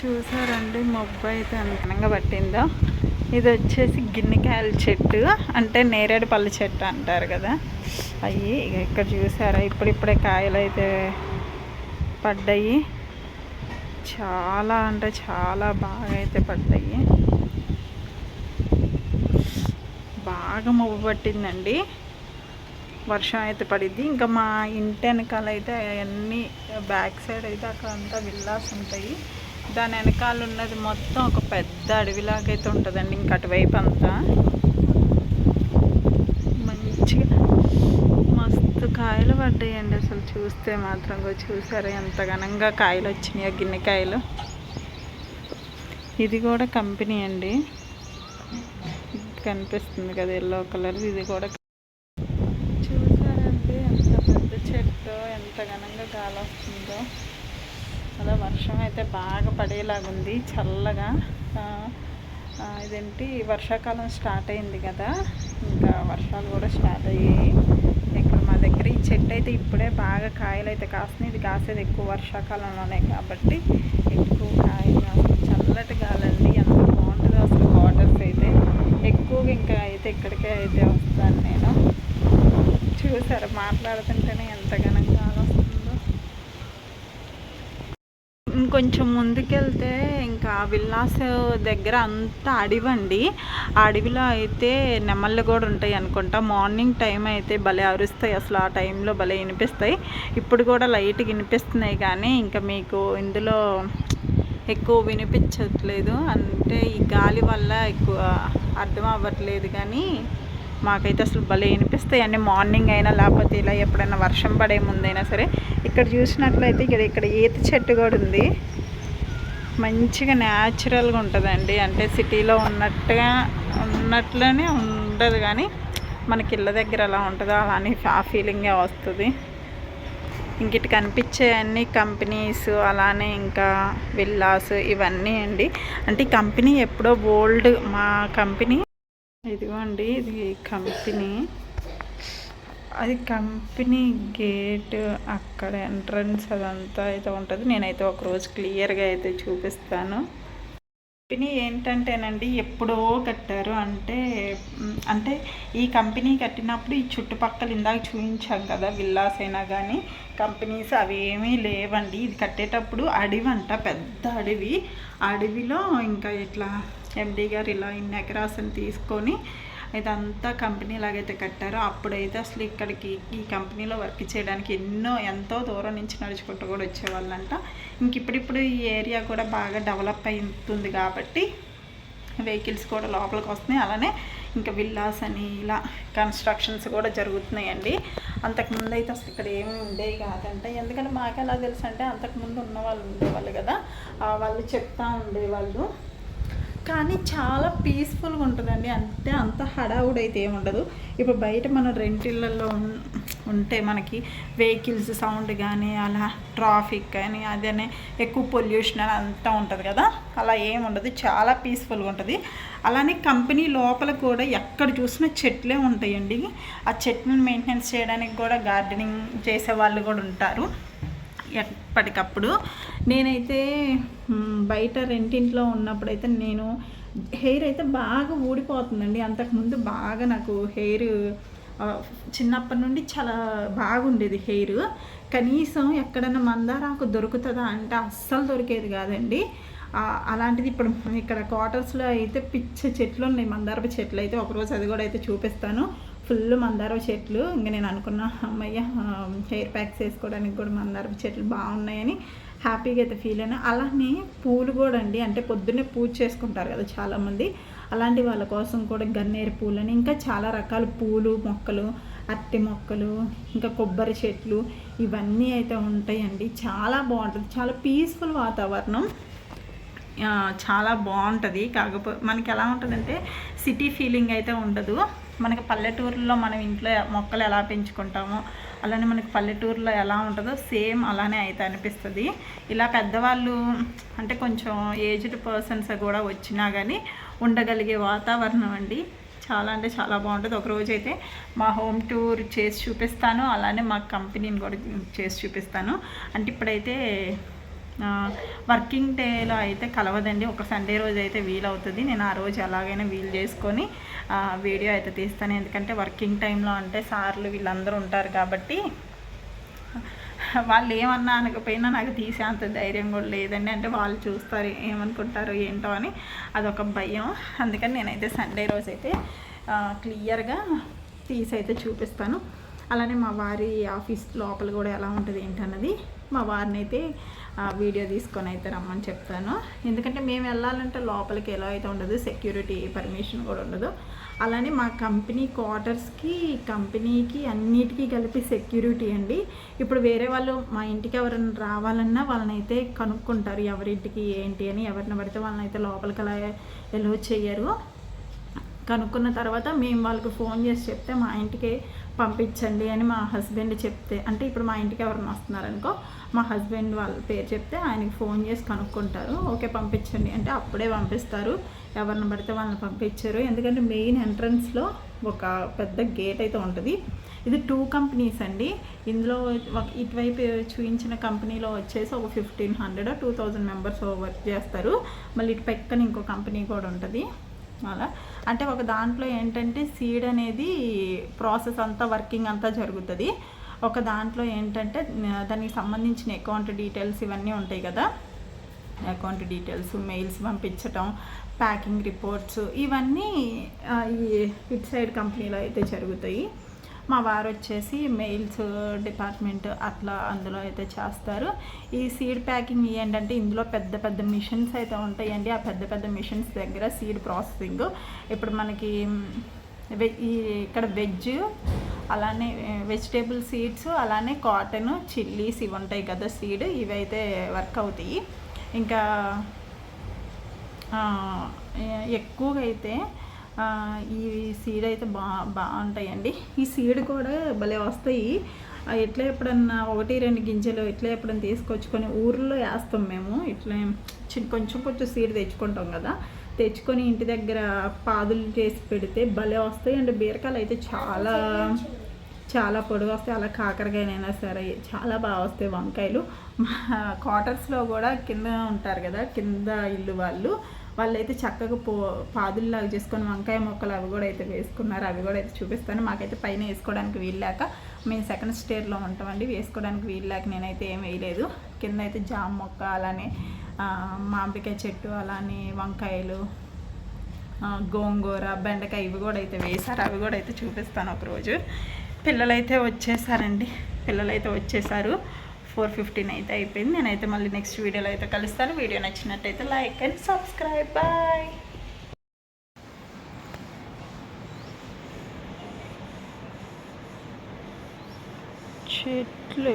చూసారండి మబ్బు అయితే అంతనంగా పట్టిందో. ఇది వచ్చేసి గిన్నెకాయల చెట్టు అంటే నేరేడు పళ్ళు చెట్టు అంటారు కదా. అవి ఇక్కడ చూసారా ఇప్పుడిప్పుడే కాయలు అయితే పడ్డాయి. చాలా అంటే చాలా బాగా అయితే పడ్డాయి. బాగా మబ్బు పట్టిందండి. వర్షం అయితే పడింది ఇంకా మా ఇంటి వెనకాల అయితే అవన్నీ బ్యాక్ సైడ్ అయితే అక్కడ అంతా విల్లాస్ ఉంటాయి. దాని వెనకాల ఉన్నది మొత్తం ఒక పెద్ద అడవిలాగైతే ఉంటుందండి. ఇంక అటువైపు అంతా మంచిగా మస్తు కాయలు పడ్డాయండి. అసలు చూస్తే మాత్రం చూసారా? ఎంత ఘనంగా కాయలు వచ్చినాయో గిన్నెకాయలు. ఇది కూడా కంపెనీ అండి. కనిపిస్తుంది కదా ఎల్లో కలర్ ఇది కూడా చూసారండి ఎంత పెద్ద చెట్టు ఎంత ఘనంగా గాలి వస్తుందో అలా వర్షం అయితే బాగా పడేలాగుంది చల్లగా. ఇదేంటి? వర్షాకాలం స్టార్ట్ అయింది కదా. ఇంకా వర్షాలు కూడా స్టార్ట్ అయ్యాయి. ఇక్కడ మా దగ్గర ఈ చెట్టు అయితే ఇప్పుడే బాగా కాయలు అయితే కాస్తున్నాయి. ఇది కాసేది ఎక్కువ వర్షాకాలంలోనే కాబట్టి ఎక్కువ కాయలు కాస్తుంది చల్లటి గాలండి ఎంత బాగుంటుందో అసలు వాటర్స్ అయితే ఎక్కువగా ఇంకా అయితే ఇక్కడికే అయితే వస్తాను నేను చూసారు మాట్లాడుతుంటేనే ఎంత ఘనంగా వస్తుందో కొంచెం ముందుకెళ్తే ఇంకా విల్లాస్ దగ్గర అంతా అడవండి. ఆ అడవిలో అయితే నెమళ్ళు కూడా ఉంటాయి అనుకుంటా. మార్నింగ్ టైం అయితే భలే అరుస్తాయి. అసలు ఆ టైంలో భలే వినిపిస్తాయి. ఇప్పుడు కూడా లైట్గా వినిపిస్తున్నాయి కానీ ఇంకా మీకు ఇందులో ఎక్కువ వినిపించట్లేదు. అంటే ఈ గాలి వల్ల ఎక్కువ అర్థం అవ్వట్లేదు కానీ మాకైతే అసలు భలే వినిపిస్తాయి అన్ని మార్నింగ్ అయినా లేకపోతే ఇలా ఎప్పుడైనా వర్షం పడే ముందైనా సరే ఇక్కడ చూసినట్లయితే ఇక్కడ ఇక్కడ ఈత చెట్టు కూడా ఉంది. మంచిగా న్యాచురల్గా ఉంటుందండి. అంటే సిటీలో ఉన్నట్టుగా ఉన్నట్లనే ఉండదు కానీ మనకి ఇళ్ళ దగ్గర ఎలా ఉంటుందో. అలానే ఆ ఫీలింగే వస్తుంది. ఇంక ఇటు కనిపించే అన్ని కంపెనీస్ అలానే ఇంకా విల్లాస్ ఇవన్నీ అండి. అంటే ఈ కంపెనీ ఎప్పుడో ఓల్డ్ మా కంపెనీ ఇదిగోండి ఇది కంపెనీ. అది కంపెనీ గేట్ అక్కడ ఎంట్రన్స్ అదంతా అయితే ఉంటుంది. నేనైతే ఒకరోజు క్లియర్గా అయితే చూపిస్తాను. కంపెనీ ఏంటంటేనండి ఎప్పుడో కట్టారు. అంటే అంటే ఈ కంపెనీ కట్టినప్పుడు ఈ చుట్టుపక్కల ఇందాక చూపించాం కదా విల్లాస్ అయినా కానీ కంపెనీస్ అవి ఏమీ లేవండి. ఇది కట్టేటప్పుడు అడవి అంట పెద్ద అడవి. అడవిలో ఇంకా ఇట్లా ఎండి గారు ఇలా ఇన్ని ఎకరాసని తీసుకొని ఇదంతా కంపెనీ లాగైతే కట్టారో అప్పుడైతే అసలు ఇక్కడికి ఈ కంపెనీలో వర్క్ చేయడానికి ఎన్నో ఎంతో దూరం నుంచి నడుచుకుంటూ కూడా వచ్చేవాళ్ళంట. ఇంక ఇప్పుడిప్పుడు ఈ ఏరియా కూడా బాగా డెవలప్ అవుతుంది కాబట్టి వెహికల్స్ కూడా లోపలికి వస్తున్నాయి. అలానే ఇంకా విల్లాస్ అని ఇలా కన్స్ట్రక్షన్స్ కూడా జరుగుతున్నాయండి. అంతకుముందు అయితే అసలు ఇక్కడ ఏమీ ఉండేవి కాదంట. ఎందుకంటే మాకు ఎలా తెలుసు అంటే అంతకుముందు ఉన్న వాళ్ళు ఉండేవాళ్ళు కదా వాళ్ళు చెప్తా ఉండేవాళ్ళు. కానీ చాలా పీస్ఫుల్గా ఉంటుందండి. అంటే అంత హడావుడి అయితే ఏమి ఉండదు. ఇప్పుడు బయట మనం రెంటిళ్ళల్లో ఉంటే మనకి వెహికల్స్ సౌండ్ కానీ అలా ట్రాఫిక్ కానీ అదనే ఎక్కువ పొల్యూషన్ అని అంతా ఉంటుంది కదా. అలా ఏమి ఉండదు. చాలా పీస్ఫుల్గా ఉంటుంది. అలానే కంపెనీ లోపల కూడా ఎక్కడ చూసినా చెట్లే ఉంటాయండి. ఆ చెట్లను మెయింటెనెన్స్ చేయడానికి కూడా గార్డెనింగ్ చేసే వాళ్ళు కూడా ఉంటారు. ఎప్పటికప్పుడు. నేనైతే బయట రెంటింట్లో ఉన్నప్పుడైతే నేను హెయిర్ అయితే బాగా ఊడిపోతుందండి. అంతకుముందు బాగా నాకు హెయిర్ చిన్నప్పటి నుండి చాలా బాగుండేది హెయిర్. కనీసం ఎక్కడైనా మందారాకు దొరుకుతుందా అంటే అస్సలు దొరికేది కాదండి. అలాంటిది ఇప్పుడు ఇక్కడ క్వార్టర్స్లో అయితే పిచ్చ చెట్లు ఉన్నాయి. మందారపు చెట్లు అయితే ఒకరోజు అది కూడా అయితే చూపిస్తాను. ఫుల్ మందారపు చెట్లు. ఇంకా నేను అనుకున్నా అమ్మయ్య హెయిర్ ప్యాక్స్ వేసుకోవడానికి కూడా మందారపు చెట్లు బాగున్నాయని హ్యాపీగా అయితే ఫీల్ అయినా. అలానే పూలు కూడా అండి. అంటే పొద్దున్నే పూజ చేసుకుంటారు కదా చాలామంది. అలాంటి వాళ్ళ కోసం కూడా గన్నేరు పూలని ఇంకా చాలా రకాల పూలు మొక్కలు అట్టి మొక్కలు ఇంకా కొబ్బరి చెట్లు ఇవన్నీ అయితే ఉంటాయండి. చాలా బాగుంటుంది. చాలా పీస్ఫుల్ వాతావరణం. చాలా బాగుంటుంది. కాకపోతే మనకి ఎలా ఉంటుందంటే సిటీ ఫీలింగ్ అయితే ఉండదు. మనకి పల్లెటూరులో మనం ఇంట్లో మొక్కలు ఎలా పెంచుకుంటామో అలానే మనకి పల్లెటూరులో ఎలా ఉంటుందో సేమ్ అలానే అయితే అనిపిస్తుంది. ఇలా పెద్దవాళ్ళు అంటే కొంచెం ఏజ్డ్ పర్సన్స్ కూడా వచ్చినా కానీ ఉండగలిగే వాతావరణం అండి. చాలా అంటే చాలా బాగుంటుంది. ఒకరోజు అయితే మా హోమ్ టూర్ చేసి చూపిస్తాను. అలానే మా కంపెనీని కూడా చేసి చూపిస్తాను. అంటే ఇప్పుడైతే వర్కింగ్ డేలో అయితే కలవదండి. ఒక సండే రోజు అయితే వీలవుతుంది. నేను ఆ రోజు ఎలాగైనా వీలు చేసుకొని వీడియో అయితే తీస్తాను. ఎందుకంటే వర్కింగ్ టైంలో అంటే సార్లు వీళ్ళందరూ ఉంటారు కాబట్టి వాళ్ళు ఏమన్నా అనకపోయినా నాకు తీసే అంత ధైర్యం కూడా లేదండి. అంటే వాళ్ళు చూస్తారు ఏమనుకుంటారు ఏంటో అని అదొక భయం. అందుకని నేనైతే సండే రోజు అయితే క్లియర్గా తీసి అయితే చూపిస్తాను. అలానే మా వారి ఆఫీస్ లోపల కూడా ఎలా ఉంటుంది ఏంటన్నది మా వారిని అయితే వీడియో తీసుకొని అయితే రమ్మని చెప్తాను ఎందుకంటే మేము వెళ్ళాలంటే లోపలికి ఎలా అయితే ఉండదు సెక్యూరిటీ పర్మిషన్ కూడా ఉండదు. అలానే మా కంపెనీ క్వార్టర్స్కి కంపెనీకి అన్నిటికీ కలిపి సెక్యూరిటీ అండి. ఇప్పుడు వేరే వాళ్ళు మా ఇంటికి ఎవరైనా రావాలన్నా వాళ్ళని అయితే కనుక్కుంటారు ఎవరింటికి ఏంటి అని ఎవరిని పడితే వాళ్ళని అయితే లోపలికి అలా ఎలో చేయరు. కనుక్కున్న తర్వాత మేము వాళ్ళకి ఫోన్ చేసి చెప్తే మా ఇంటికి పంపించండి అని మా హస్బెండ్ చెప్తే అంటే ఇప్పుడు మా ఇంటికి ఎవరైనా వస్తున్నారనుకో మా హస్బెండ్ వాళ్ళ పేరు చెప్తే ఆయనకి ఫోన్ చేసి కనుక్కుంటారు. ఓకే పంపించండి. అంటే అప్పుడే పంపిస్తారు. ఎవరిని పడితే వాళ్ళని పంపించారు. ఎందుకంటే మెయిన్ ఎంట్రన్స్లో ఒక పెద్ద గేట్ అయితే ఉంటుంది. ఇది టూ కంపెనీస్ అండి. ఇందులో ఒక ఇటువైపు చూపించిన కంపెనీలో వచ్చేసి ఒక fifteen hundred two thousand members work చేస్తారు. మళ్ళీ ఇటు పక్కన ఇంకో కంపెనీ కూడా ఉంటుంది. అలా అంటే ఒక దాంట్లో ఏంటంటే సీడ్ అనేది ప్రాసెస్ అంతా వర్కింగ్ అంతా జరుగుతుంది. ఒక దాంట్లో ఏంటంటే దానికి సంబంధించిన అకౌంట్ డీటెయిల్స్ ఇవన్నీ ఉంటాయి కదా. అకౌంట్ డీటెయిల్స్ మెయిల్స్ పంపించటం ప్యాకింగ్ రిపోర్ట్స్ ఇవన్నీ ఈ ఇట్ సైడ్ కంపెనీలో అయితే జరుగుతాయి. మా వారు వచ్చేసి మెయిల్స్ డిపార్ట్మెంట్ అట్లా అందులో అయితే చేస్తారు. ఈ సీడ్ ప్యాకింగ్ ఏంటంటే ఇందులో పెద్ద పెద్ద మిషన్స్ అయితే ఉంటాయండి. ఆ పెద్ద పెద్ద మిషన్స్ దగ్గర సీడ్ ప్రాసెసింగ్ ఇప్పుడు మనకి ఈ ఇక్కడ వెజ్ అలానే వెజిటేబుల్ సీడ్స్ అలానే కాటన్ చిల్లీస్ ఇవి ఉంటాయి కదా సీడ్ ఇవి అయితే వర్క్ అవుతాయి. ఇంకా ఎక్కువగా అయితే ఈ సీడ్ అయితే బా బాగుంటాయండి ఈ సీడ్ కూడా భలే వస్తాయి. ఎట్లా ఎప్పుడన్నా ఒకటి రెండు గింజలు ఎట్లా ఎప్పుడన్నా తీసుకొచ్చుకొని ఊర్లో వేస్తాం మేము. ఇట్లా చిన్న కొంచెం కొంచెం సీడ్ తెచ్చుకుంటాం కదా. తెచ్చుకొని ఇంటి దగ్గర పాదులు చేసి పెడితే భలే వస్తాయి. అండ్ బీరకాయలు అయితే చాలా చాలా పొడుగు వస్తాయి. అలా కాకరకాయనైనా సరే చాలా బాగా వస్తాయి వంకాయలు. మా క్వార్టర్స్లో కూడా కింద ఉంటారు కదా కింద ఇల్లు వాళ్ళు. వాళ్ళైతే చక్కగా పో పాదుల్లాగా చేసుకొని వంకాయ మొక్కలు అవి కూడా అయితే వేసుకున్నారు. అవి కూడా అయితే చూపిస్తాను. మాకైతే పైన వేసుకోవడానికి వీల్లేక మేము సెకండ్ స్టేర్లో ఉంటామండి. వేసుకోవడానికి వీల్లేక నేనైతే ఏం వేయలేదు. కింద అయితే జామ మొక్క అలానే మామిడికాయ చెట్టు అలానే వంకాయలు గోంగూర బెండకాయ ఇవి కూడా అయితే వేశారు. అవి కూడా అయితే చూపిస్తాను ఒకరోజు. పిల్లలైతే వచ్చేసారండి. పిల్లలైతే వచ్చేసారు. ఫోర్ ఫిఫ్టీన్ అయితే అయిపోయింది. నేనైతే మళ్ళీ నెక్స్ట్ వీడియోలో అయితే కలుస్తాను. వీడియో నచ్చినట్టయితే లైక్ అండ్ సబ్స్క్రైబ్ బాయ్ చెట్లు